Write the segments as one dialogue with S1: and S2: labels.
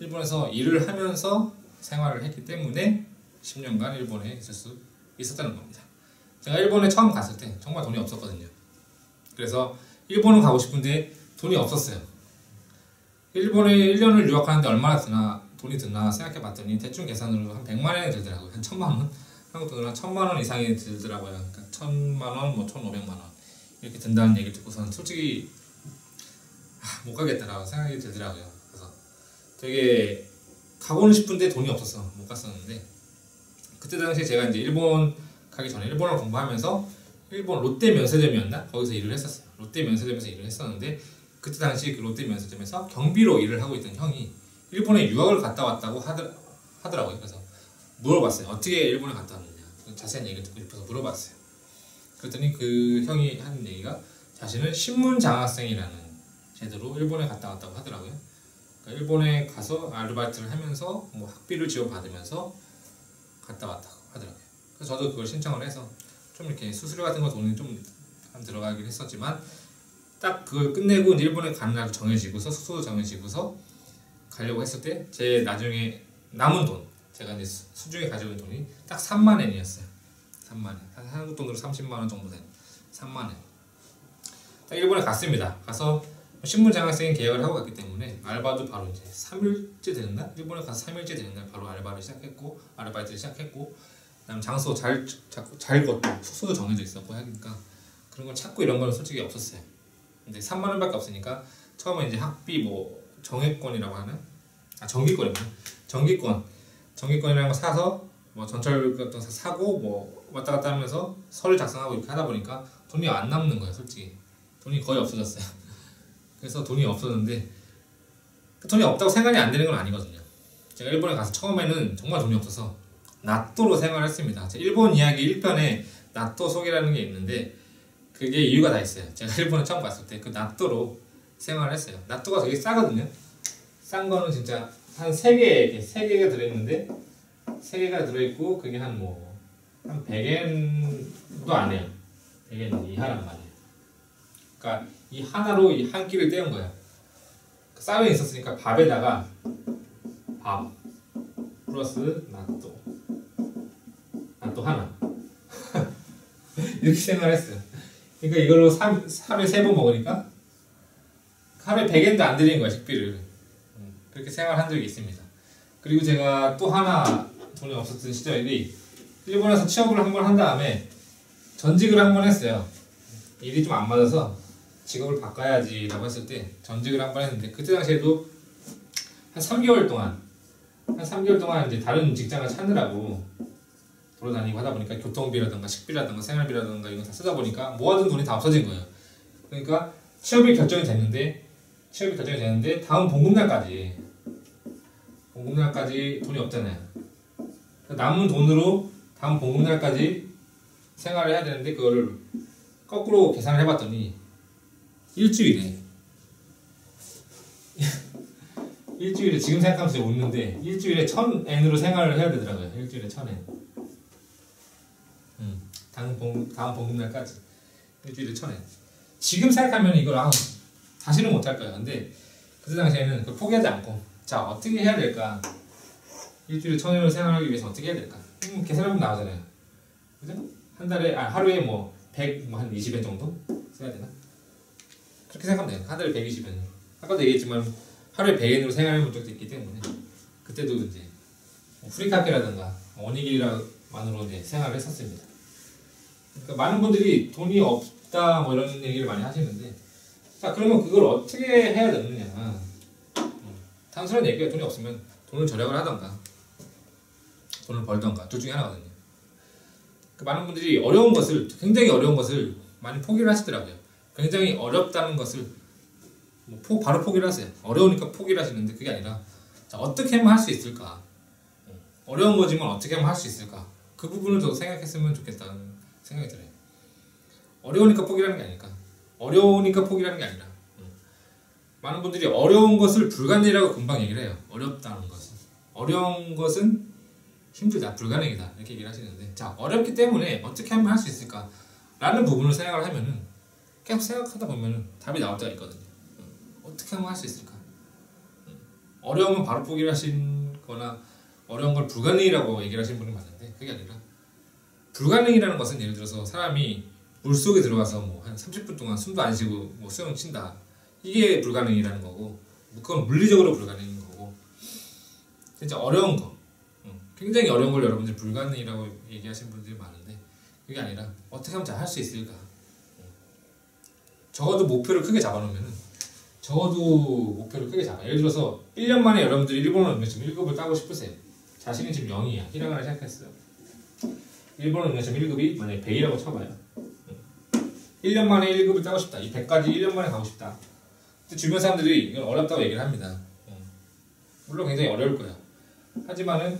S1: 일본에서 일을 하면서 생활을 했기 때문에 10년간 일본에 있을 수 있었다는 겁니다. 제가 일본에 처음 갔을 때 정말 돈이 없었거든요. 그래서 일본을 가고 싶은데 돈이 없었어요. 일본에 1년을 유학하는데 얼마나 드나 돈이 드나 생각해 봤더니 대충 계산으로 한 100만 원이 들더라고요. 한 1000만 원? 한국 돈으로 한 1000만 원 이상이 들더라고요. 그러니까 1000만 원, 뭐 1500만 원 이렇게 든다는 얘기를 듣고서는 솔직히 아, 못 가겠다라고 생각이 들더라고요. 되게 가고는 싶은데 돈이 없어서 못 갔었는데 그때 당시에 제가 이제 일본 가기 전에 일본어를 공부하면서 일본 롯데 면세점이었나 거기서 일을 했었어요. 롯데 면세점에서 일을 했었는데 그때 당시 그 롯데 면세점에서 경비로 일을 하고 있던 형이 일본에 유학을 갔다 왔다고 하더, 하더라고요. 그래서 물어봤어요. 어떻게 일본에 갔다 왔느냐 자세한 얘기를 듣고 싶어서 물어봤어요. 그랬더니 그 형이 하는 얘기가 자신은 신문 장학생이라는 제도로 일본에 갔다 왔다고 하더라고요. 그러니까 일본에 가서 아르바이트를 하면서 뭐 학비를 지원받으면서 갔다 왔다고 하더라고요. 그래서 저도 그걸 신청을 해서 좀 이렇게 수수료 같은 거 돈이 좀 들어가긴 했었지만 딱 그걸 끝내고 이제 일본에 가는 날 정해지고서 숙소도 정해지고서 가려고 했을 때 제 나중에 남은 돈 제가 이제 수- 수중에 가지고 있는 돈이 딱 3만 엔이었어요. 3만 엔. 한 한국 돈으로 30만 원 정도 된 3만 엔. 딱 일본에 갔습니다. 가서 신문 장학생 계약을 하고 갔기 때문에 알바도 바로 이제 3일째 되는 날 일본에 가서 3일째 되는 날 바로 알바를 시작했고 아르바이트를 시작했고 그다음 장소 잘 잡고 잘 걷고 숙소도 정해져 있었고 하니까 그런 걸 찾고 이런 거는 솔직히 없었어요. 근데 3만 원밖에 없으니까 처음에 이제 학비 뭐 정액권이라고 하나? 아 정기권이구나. 정기권 정기권이라는 거 사서 뭐 전철 같은 거 사고 뭐 왔다 갔다 하면서 서류 작성하고 이렇게 하다 보니까 돈이 안 남는 거예요, 솔직히. 돈이 거의 없어졌어요. 그래서 돈이 없었는데 그 돈이 없다고 생각이 안 되는 건 아니거든요. 제가 일본에 가서 처음에는 정말 돈이 없어서 나또로 생활했습니다. 제 일본 이야기 1편에 나또 소개라는 게 있는데 그게 이유가 다 있어요. 제가 일본에 처음 갔을 때 그 나또로 생활을 했어요. 나또가 되게 싸거든요. 싼 거는 진짜 한 3개, 이렇게 3개가 들어있는데 3개가 들어있고 그게 한 뭐 한 100엔도 안 해요. 100엔 이하란 말이에요. 그러니까 이 하나로 이 한 끼를 때운 거야. 그 쌀에 있었으니까 밥에다가 밥 플러스 나또 나또 하나 이렇게 생각을 했어요. 그러니까 이걸로 3, 하루에 세 번 먹으니까 하루에 100엔도 안 드리는 거야 식비를 음, 그렇게 생활을 한 적이 있습니다. 그리고 제가 또 하나 돈이 없었던 시절이 일본에서 취업을 한 번 한 다음에 전직을 한 번 했어요. 일이 좀 안 맞아서 직업을 바꿔야지라고 했을 때 전직을 한 번 했는데 그때 당시에도 한 3개월 동안 한 3개월 동안 이제 다른 직장을 찾느라고 돌아다니고 하다 보니까 교통비라든가 식비라든가 생활비라든가 이거 다 쓰다 보니까 모아둔 돈이 다 없어진 거예요. 그러니까 취업이 결정이 됐는데 취업이 결정이 됐는데 다음 봉급날까지 봉급날까지 돈이 없잖아요. 남은 돈으로 다음 봉급날까지 생활을 해야 되는데 그거를 거꾸로 계산을 해봤더니 일주일에 일주일에 지금 생각하면 진짜 웃는데 일주일에 천 엔으로 생활을 해야 되더라고요. 일주일에 천 엔. 음, 다음 봉 다음 봉급날까지 일주일에 천 엔. 지금 생각하면 이걸 아 다시는 못할 거예요. 근데 그때 당시에는 포기하지 않고 자 어떻게 해야 될까? 일주일에 천 엔으로 생활하기 위해서 어떻게 해야 될까? 음, 계산해보면 나오잖아요. 그죠? 한 달에 아 하루에 뭐 100, 뭐한 20엔 정도 써야 되나? 그렇게 생각하면 돼요. 한 달에 120엔. 아까도 얘기했지만 하루에 100엔으로 생활해 본 적도 있기 때문에 그때도 이제 뭐 프리카페라든가 원익이라만으로 이제 생활을 했었습니다. 그러니까 많은 분들이 돈이 없다 뭐 이런 얘기를 많이 하시는데 자 그러면 그걸 어떻게 해야 되느냐 음, 단순한 얘기가 돈이 없으면 돈을 절약을 하던가 돈을 벌던가 둘 중에 하나거든요. 그 많은 분들이 어려운 것을 굉장히 어려운 것을 많이 포기를 하시더라고요. 굉장히 어렵다는 것을 뭐 포, 바로 포기를 하세요. 어려우니까 포기를 하시는데 그게 아니라 자 어떻게 하면 할 수 있을까? 어려운 거지만 어떻게 하면 할 수 있을까? 그 부분을 더 생각했으면 좋겠다는 생각이 들어요. 어려우니까 포기라는 게 아닐까? 어려우니까 포기라는 게 아니라 음. 많은 분들이 어려운 것을 불가능이라고 금방 얘기를 해요. 어렵다는 것은 어려운 것은 힘들다, 불가능이다 이렇게 얘기를 하시는데 자 어렵기 때문에 어떻게 하면 할 수 있을까? 라는 부분을 생각을 하면은 계속 생각하다 보면은 답이 나올 때가 있거든요. 음. 어떻게 하면 할 수 있을까? 음. 어려우면 바로 포기를 하신 거나 어려운 걸 불가능이라고 얘기를 하시는 분이 많은데 그게 아니라 불가능이라는 것은 예를 들어서 사람이 물 속에 들어가서 뭐 한 30분 동안 숨도 안 쉬고 뭐 수영 친다 이게 불가능이라는 거고 그건 물리적으로 불가능인 거고 진짜 어려운 거 굉장히 어려운 걸 여러분들이 불가능이라고 얘기하시는 분들이 많은데 그게 아니라 어떻게 하면 잘 할 수 있을까 적어도 목표를 크게 잡아놓으면 적어도 목표를 크게 잡아. 예를 들어서 1년 만에 여러분들이 일본어 지금 1급을 따고 싶으세요. 자신이 지금 0이야. 히라가나 시작했어요. 일본어 응시점 1급이 만약에 100이라고 쳐봐요. 1년 만에 1급을 따고 싶다. 이 100까지 1년 만에 가고 싶다. 주변 사람들이 이건 어렵다고 얘기를 합니다. 물론 굉장히 어려울 거야. 하지만은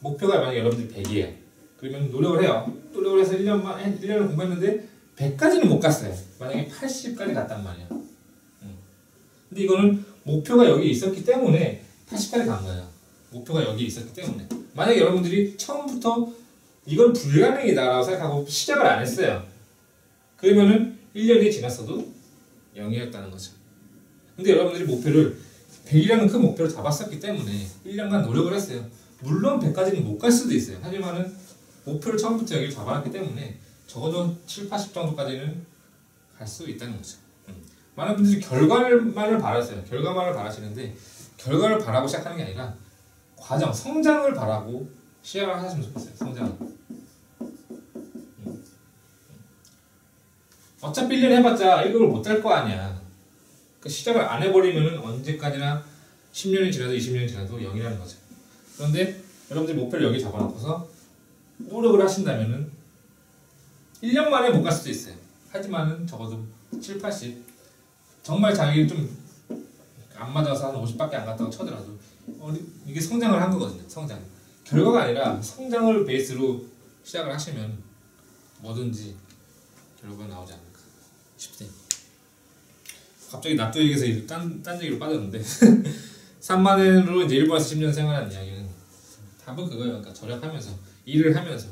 S1: 목표가 만약에 여러분들이 100이에요. 그러면 노력을 해요. 노력을 해서 1년 만에 1년을 공부했는데 100까지는 못 갔어요. 만약에 80까지 갔단 말이야. 근데 이거는 목표가 여기 있었기 때문에 80까지 간 거예요 목표가 여기 있었기 때문에. 만약에 여러분들이 처음부터 이건 불가능이다라고 생각하고 시작을 안 했어요. 그러면은 1년이 지났어도 0이었다는 거죠. 근데 여러분들이 목표를 100이라는 큰 목표를 잡았었기 때문에 1년간 노력을 했어요. 물론 100까지는 못 갈 수도 있어요. 하지만은 목표를 처음부터 여기를 잡아놨기 때문에 적어도 7, 80 정도까지는 갈 수 있다는 거죠 음. 많은 분들이 결과만을 바라세요 결과만을 바라시는데 결과를 바라고 시작하는 게 아니라 과정, 성장을 바라고 시작을 하시면 좋겠어요. 성장. 음. 어차피 1년 해봤자 1급을 못할 거 아니야. 그 시작을 안 해버리면 언제까지나 10년이 지나도 20년이 지나도 0이라는 거죠. 그런데 여러분들이 목표를 여기 잡아놓고서 노력을 하신다면은 1년 만에 못 갈 수도 있어요. 하지만은 적어도 7, 80 정말 자기 좀 안 맞아서 한 50밖에 안 갔다고 쳐더라도 이게 성장을 한 거거든요. 성장. 결과가 아니라 성장을 베이스로 시작을 하시면 뭐든지 결과가 나오지 않을까 싶대. 갑자기 납도 얘기해서 딴, 딴 얘기로 빠졌는데 3만 원으로 이제 일본에서 10년 생활하는 이야기는 답은 그거예요. 그러니까 절약하면서 일을 하면서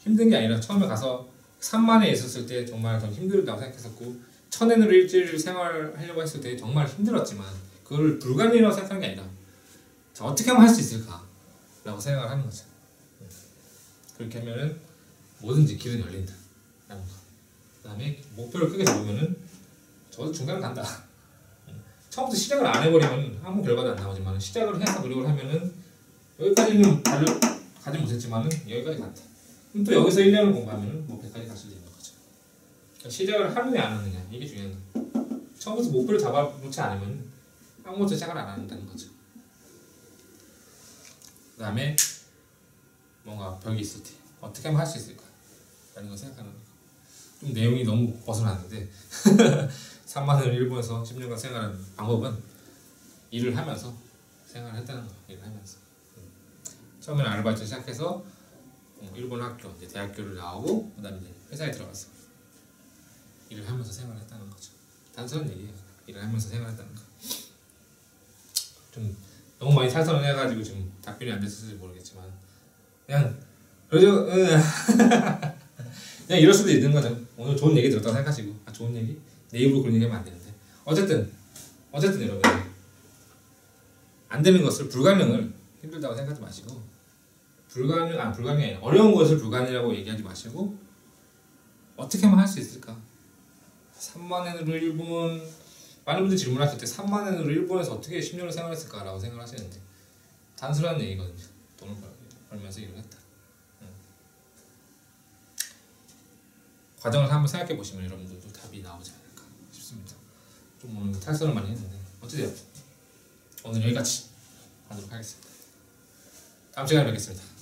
S1: 힘든 게 아니라 처음에 가서 3만에 있었을 때 정말 더 힘들다고 생각했었고 천엔으로 일주일 생활하려고 했을 때 정말 힘들었지만 그걸 불가능이라고 생각하는 게 아니라 자, 어떻게 하면 할 수 있을까? 라고 생각을 하는 거죠. 그렇게 하면은 뭐든지 길은 열린다. 라는 거. 그 다음에 목표를 크게 잡으면은 저도 중간을 간다. 처음부터 시작을 안 해버리면 아무 결과도 안 나오지만 시작을 해서 노력을 하면은 여기까지는 달려 가지 못했지만은 여기까지 갔다. 또 여기서 1년을 공부하면은 뭐 100까지 갈 수도 있는 시작을 하느냐 안 하느냐 이게 중요한 거예요. 처음부터 목표를 잡아놓지 않으면 아무것도 시작을 안 한다는 거죠. 그 다음에 뭔가 벽이 있을 때 어떻게 하면 할 수 있을까 라는 걸 생각하는 거예요. 좀 내용이 너무 벗어났는데 3만 원을 일본에서 10년간 생활하는 방법은 일을 하면서 생활을 했다는 거예요. 일을 하면서 처음에는 아르바이트 시작해서 어, 일본 학교, 이제 대학교를 나오고 그 다음에 회사에 들어갔어. 일을 하면서 생활했다는 거죠. 단순한 얘기예요. 일을 하면서 생활했다는 거. 좀 너무 많이 탈선을 해가지고 지금 답변이 안 됐을지 모르겠지만 그냥 그래도 그냥 이럴 수도 있는 거죠. 오늘 좋은 얘기 들었다고 생각하시고 아 좋은 얘기? 내 입으로 그런 얘기하면 안 되는데 어쨌든 어쨌든 여러분 안 되는 것을 불가능을 힘들다고 생각하지 마시고 불가능 아 아니라 어려운 것을 불가능이라고 얘기하지 마시고 어떻게 하면 할수 있을까 3만 엔으로 일본 많은 분들이 질문하실 때 3만 엔으로 일본에서 어떻게 10년을 생활했을까라고 생각하시는데 단순한 얘기거든요. 돈을 벌면서 일을 했다. 응. 과정을 한번 생각해 보시면 여러분들도 답이 나오지 않을까 싶습니다. 좀 오늘 탈선을 많이 했는데 어찌되었든 오늘 여기까지 하도록 하겠습니다. 다음 시간에 뵙겠습니다.